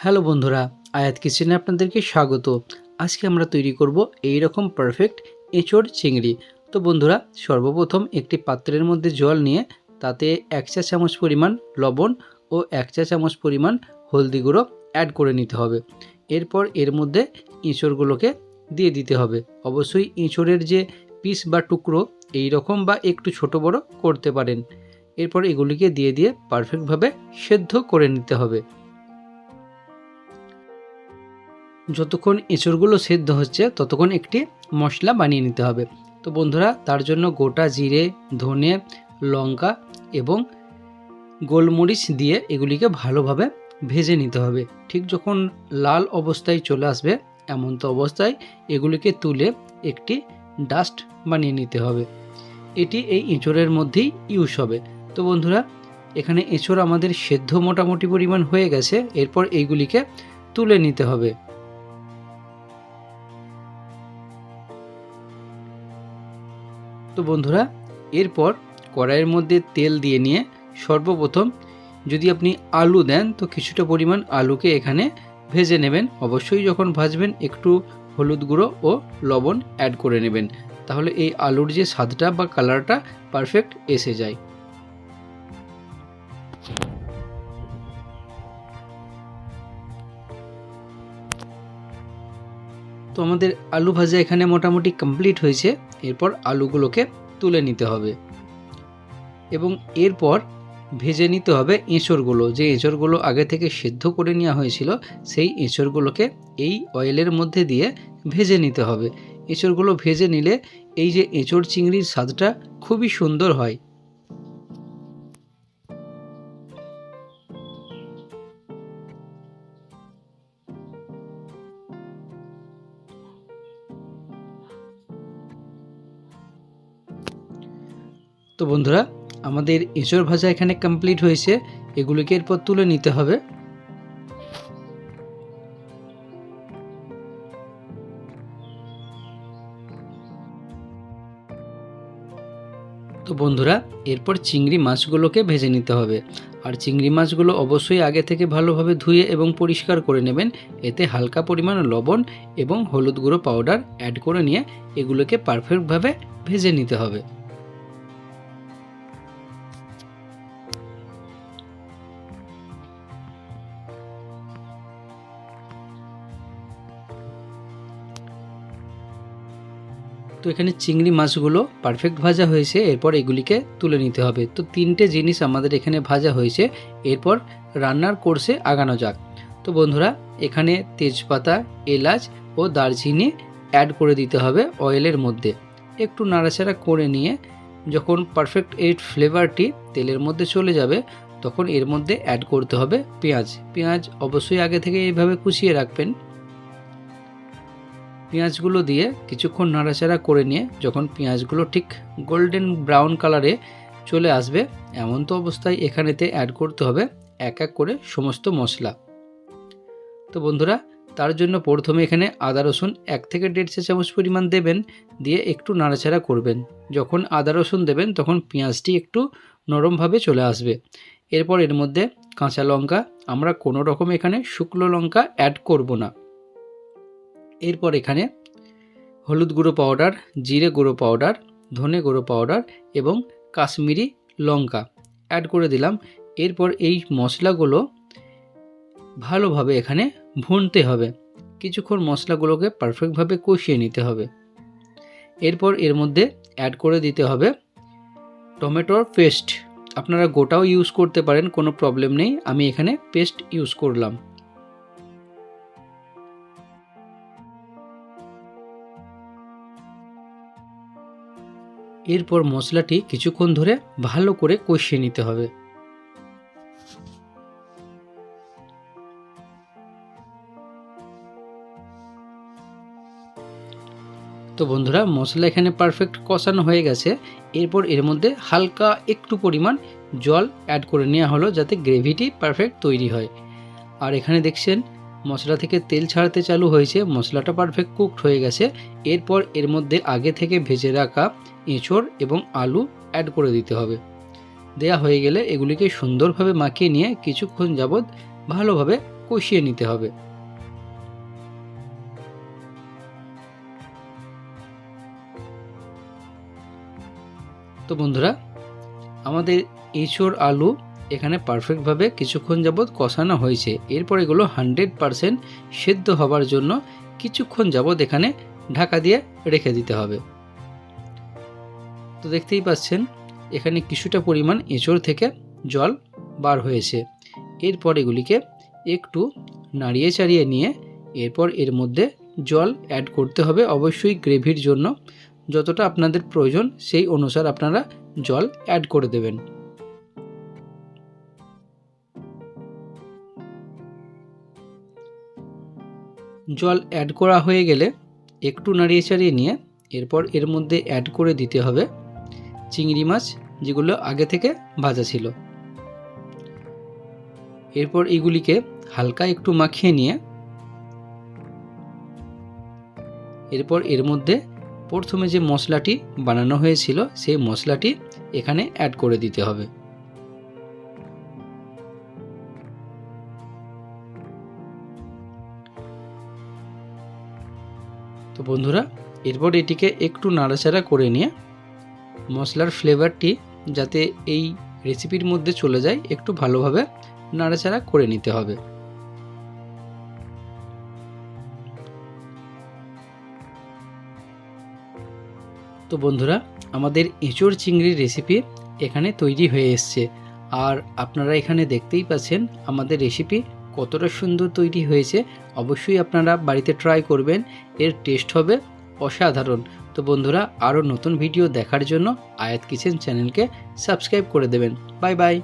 Hello বন্ধুরা, আয়াত কিচেনে আপনাদেরকে স্বাগত। আজকে আমরা তৈরি করব এই রকম পারফেক্ট এঁচড় চিংড়ি। তো বন্ধুরা, সর্বপ্রথম একটি পাত্রের মধ্যে জল নিয়ে তাতে এক চা চামচ পরিমাণ লবণ ও এক চা চামচ পরিমাণ হলদি গুঁড়ো অ্যাড করে নিতে হবে। এরপর এর মধ্যে এঁচড়গুলোকে দিয়ে দিতে হবে। অবশ্যই এঁচড়ের যে পিস বা টুকরো এই রকম বা একটু ছোট বড় করতে পারেন। এরপর এগুলিকে দিয়ে দিয়ে পারফেক্টভাবে সেদ্ধ করে নিতে হবে। যতক্ষণ এঁচড়গুলো সেদ্ধ হচ্ছে, ততক্ষণ একটি মশলা বানিয়ে নিতে হবে। তো বন্ধুরা, তার জন্য গোটা জিরে, ধনে, লঙ্কা এবং গোলমরিচ দিয়ে এগুলিকে ভালোভাবে ভেজে নিতে হবে। ঠিক যখন লাল অবস্থায় চলে আসবে, এমন তো অবস্থায় এগুলিকে তুলে একটি ডাস্ট বানিয়ে নিতে হবে। এটি এই এঁচড়ের মধ্যেই ইউজ হবে। তো বন্ধুরা, এখানে এঁচড় আমাদের সেদ্ধ মোটামুটি পরিমাণ হয়ে গেছে, এরপর এইগুলিকে তুলে নিতে হবে। তো বন্ধুরা, এরপর কড়াইয়ের মধ্যে তেল দিয়ে নিয়ে সর্বপ্রথম যদি আপনি আলু দেন, তো কিছুটা পরিমাণ আলুকে এখানে ভেজে নেবেন। অবশ্যই যখন ভাজবেন, একটু হলুদ গুঁড়ো ও লবণ অ্যাড করে নেবেন। তাহলে এই আলুর যে স্বাদটা বা কালারটা পারফেক্ট এসে যায়। তো আমাদের আলু ভাজা এখানে মোটামুটি কমপ্লিট হয়েছে। এরপর আলুগুলোকে তুলে নিতে হবে। এবং এরপর ভেজে নিতে হবে এঁচড়গুলো। যে এঁচড়গুলো আগে থেকে সেদ্ধ করে নেওয়া হয়েছিল, সেই এঁচড়গুলোকে এই অয়েলের মধ্যে দিয়ে ভেজে নিতে হবে। এঁচড়গুলো ভেজে নিলে এই যে এঁচড় চিংড়ির স্বাদটা খুবই সুন্দর হয়। তো বন্ধুরা, আমাদের এঁচড় ভাজা এখানে কমপ্লিট হয়েছে। এগুলোকে এরপর তুলে নিতে হবে। তো বন্ধুরা, এরপর চিংড়ি মাছগুলোকে ভেজে নিতে হবে। আর চিংড়ি মাছগুলো অবশ্যই আগে থেকে ভালোভাবে ধুয়ে এবং পরিষ্কার করে নেবেন। এতে হালকা পরিমাণ লবণ এবং হলুদ গুঁড়ো পাউডার অ্যাড করে নিয়ে এগুলোকে পারফেক্টভাবে ভেজে নিতে হবে। তো এখানে চিংড়ি মাছগুলো পারফেক্ট ভাজা হয়েছে, এরপর এগুলিকে তুলে নিতে হবে। তো তিনটে জিনিস আমাদের এখানে ভাজা হয়েছে, এরপর রান্নার কোর্সে আগানো যাক। তো বন্ধুরা, এখানে তেজপাতা, এলাচ ও দারচিনি অ্যাড করে দিতে হবে অয়েলের মধ্যে। একটু নাড়াচাড়া করে নিয়ে যখন পারফেক্ট এই ফ্লেভারটি তেলের মধ্যে চলে যাবে, তখন এর মধ্যে অ্যাড করতে হবে পেঁয়াজ। পেঁয়াজ অবশ্যই আগে থেকে এইভাবে কুচিয়ে রাখবেন। পেঁয়াজগুলো দিয়ে কিছুক্ষণ নাড়াচাড়া করে নিয়ে যখন পেঁয়াজগুলো ঠিক গোল্ডেন ব্রাউন কালারে চলে আসবে, এমন তো অবস্থায় এখানেতে অ্যাড করতে হবে এক এক করে সমস্ত মশলা। তো বন্ধুরা, তার জন্য প্রথমে এখানে আদা, রসুন এক থেকে দেড় চা চামচ পরিমাণ দেবেন, দিয়ে একটু নাড়াচাড়া করবেন। যখন আদা, রসুন দেবেন, তখন পেঁয়াজটি একটু নরমভাবে চলে আসবে। এরপর এর মধ্যে কাঁচা লঙ্কা, আমরা কোনো রকম এখানে শুকনো লঙ্কা অ্যাড করব না। এরপর এখানে হলুদ গুঁড়ো পাউডার জিরে গুঁড়ো পাউডার ধনে গুঁড়ো পাউডার এবং কাশ্মীরি লঙ্কা অ্যাড করে দিলাম। এরপর এই মশলাগুলো ভালোভাবে এখানে ভুনতে হবে। কিছুক্ষণ মশলাগুলোকে পারফেক্টভাবে কষিয়ে নিতে হবে। এরপর এর মধ্যে অ্যাড করে দিতে হবে টমেটোর পেস্ট আপনারা গোটাও ইউজ করতে পারেন, কোনো প্রবলেম নেই। আমি এখানে পেস্ট ইউজ করলাম। এরপর মশলাটি কিছুক্ষণ ধরে ভালো করে কষিয়ে নিতে হবে। তো বন্ধুরা, মশলা এখানে পারফেক্ট কষানো হয়ে গেছে। এরপর এর মধ্যে হালকা একটু পরিমাণ জল অ্যাড করে নেওয়া হলো যাতে গ্রেভিটি পারফেক্ট তৈরি হয়। আর এখানে দেখছেন মশলা থেকে তেল ছাড়তে চালু হয়েছে, মশলাটা পারফেক্ট কুকড হয়ে গেছে। এরপর এর মধ্যে আগে থেকে ভেজে রাখা এঁচড় এবং আলু অ্যাড করে দিতে হবে। দেয়া হয়ে গেলে এগুলিকে সুন্দরভাবে মাখিয়ে নিয়ে কিছুক্ষণ যাবৎ ভালোভাবে কষিয়ে নিতে হবে। তো বন্ধুরা, আমাদের এঁচোড়, আলু এখানে পারফেক্টভাবে কিছুক্ষণ যাবৎ কষানো হয়েছে। এরপর এগুলো হান্ড্রেড পারসেন্ট সেদ্ধ হবার জন্য কিছুক্ষণ যাবৎ এখানে ঢাকা দিয়ে রেখে দিতে হবে। তো দেখতেই পাচ্ছেন, এখানে কিছুটা পরিমাণ এঁচড় থেকে জল বার হয়েছে। এরপর এগুলিকে একটু নাড়িয়ে চাড়িয়ে নিয়ে এরপর এর মধ্যে জল অ্যাড করতে হবে অবশ্যই গ্রেভির জন্য। যতটা আপনাদের প্রয়োজন সেই অনুসার আপনারা জল অ্যাড করে দেবেন। জল অ্যাড করা হয়ে গেলে একটু নাড়িয়ে চাড়িয়ে নিয়ে এরপর এর মধ্যে অ্যাড করে দিতে হবে চিংড়ি মাছ যেগুলো আগে থেকে ভাজা ছিল। এরপর এগুলিকে হালকা একটু মাখিয়ে নিয়ে এরপর এর মধ্যে প্রথমে যে মশলাটি বানানো হয়েছিল, সেই মশলাটি এখানে অ্যাড করে দিতে হবে। তো বন্ধুরা, এরপর এটিকে একটু নাড়াচাড়া করে নিয়ে মশলার ফ্লেভারটি যাতে এই রেসিপির মধ্যে চলে যায়, একটু ভালোভাবে নাড়াচাড়া করে নিতে হবে। তো বন্ধুরা, আমাদের এঁচোড় চিংড়ির রেসিপি এখানে তৈরি হয়ে এসছে। আর আপনারা এখানে দেখতেই পাচ্ছেন আমাদের রেসিপি কতটা সুন্দর তৈরি হয়েছে অবশ্যই আপনারা বাড়িতে ট্রাই করবেন। এর টেস্ট হবে অসাধারণ। তো বন্ধুরা, আরও নতুন ভিডিও দেখার জন্য আয়াত কিচেন চ্যানেলকে সাবস্ক্রাইব করে দেবেন। Bye bye